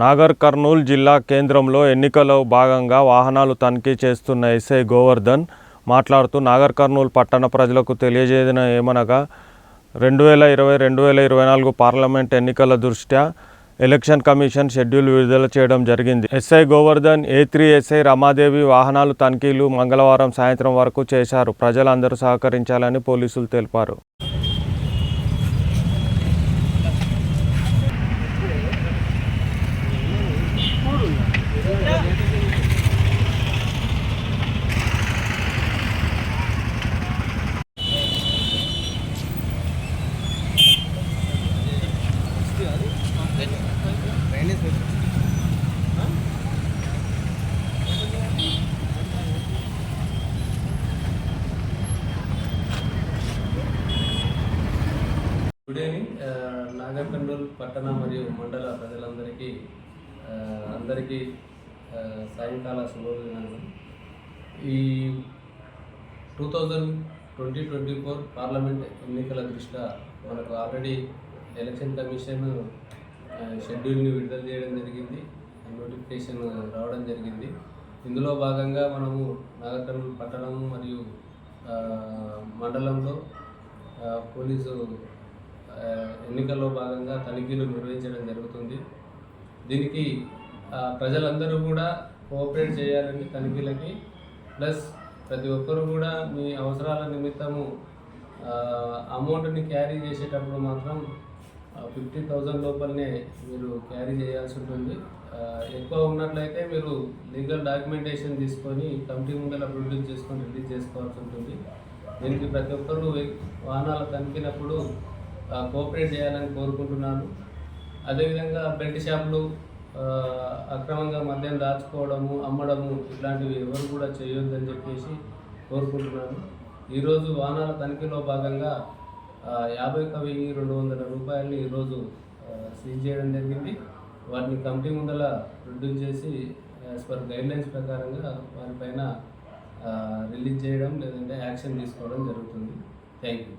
నాగర్ కర్నూలు జిల్లా కేంద్రంలో ఎన్నికలో భాగంగా వాహనాలు తనిఖీ చేస్తున్న ఎస్ఐ గోవర్ధన్ మాట్లాడుతూ నాగర్ కర్నూలు పట్టణ ప్రజలకు తెలియజేయన ఏమనగా రెండు వేల ఇరవై రెండు వేల ఇరవై నాలుగు పార్లమెంట్ ఎన్నికల దృష్ట్యా ఎలక్షన్ కమిషన్ షెడ్యూల్ విడుదల చేయడం జరిగింది. SI Govardhan A three SI Ramadevi వాహనాలు తనిఖీలు మంగళవారం సాయంత్రం వరకు చేశారు. ప్రజలందరూ సహకరించాలని పోలీసులు తెలిపారు. గుడ్ ఈవినింగ్ నాగర్కర్నూలు పట్టణ మరియు మండల ప్రజలందరికీ uh, అందరికీ uh, సాయంకాల శుభోదయాలు ఈ two thousand twenty twenty four parliament ఎన్నికల దృష్ట్యా మనకు ఆల్రెడీ ఎలక్షన్ కమిషన్ షెడ్యూల్ని విడుదల చేయడం జరిగింది. నోటిఫికేషన్ రావడం జరిగింది. ఇందులో భాగంగా మనము నాగర్ పట్టణం మరియు మండలంలో పోలీసు ఎన్నికల్లో భాగంగా తనిఖీలు నిర్వహించడం జరుగుతుంది. దీనికి ప్రజలందరూ కూడా కోఆపరేట్ చేయాలని తనిఖీలకి ప్లస్ ప్రతి ఒక్కరు కూడా మీ అవసరాల నిమిత్తము అమౌంట్ని క్యారీ చేసేటప్పుడు మాత్రం ఫిఫ్టీ థౌజండ్ లోపలనే మీరు క్యారీ చేయాల్సి ఉంటుంది. ఎక్కువ ఉన్నట్లయితే మీరు లీగల్ డాక్యుమెంటేషన్ తీసుకొని కమిటీ ముందర ప్రొడ్యూస్ చేసుకొని రిలీజ్ చేసుకోవాల్సి ఉంటుంది. దీనికి ప్రతి ఒక్కరు వాహనాలు తనిఖీనప్పుడు కోఆపరేట్ చేయాలని కోరుకుంటున్నాను. అదేవిధంగా బెల్ట్ షాపులు అక్రమంగా మద్యం దాచుకోవడము అమ్మడము ఇట్లాంటివి ఎవరు కూడా చేయొద్దని చెప్పేసి కోరుకుంటున్నాను. ఈరోజు వాహనాల తనిఖీలో భాగంగా యాభై ఒక వెయ్యి రెండు వందల రూపాయలని ఈరోజు సీజ్ చేయడం జరిగింది. వారిని కమిటీ ముందల ప్రొడ్యూస్ చేసి యాజ్ పర్ గైడ్లైన్స్ ప్రకారంగా వారిపైన రిలీజ్ చేయడం లేదంటే యాక్షన్ తీసుకోవడం జరుగుతుంది. Thank you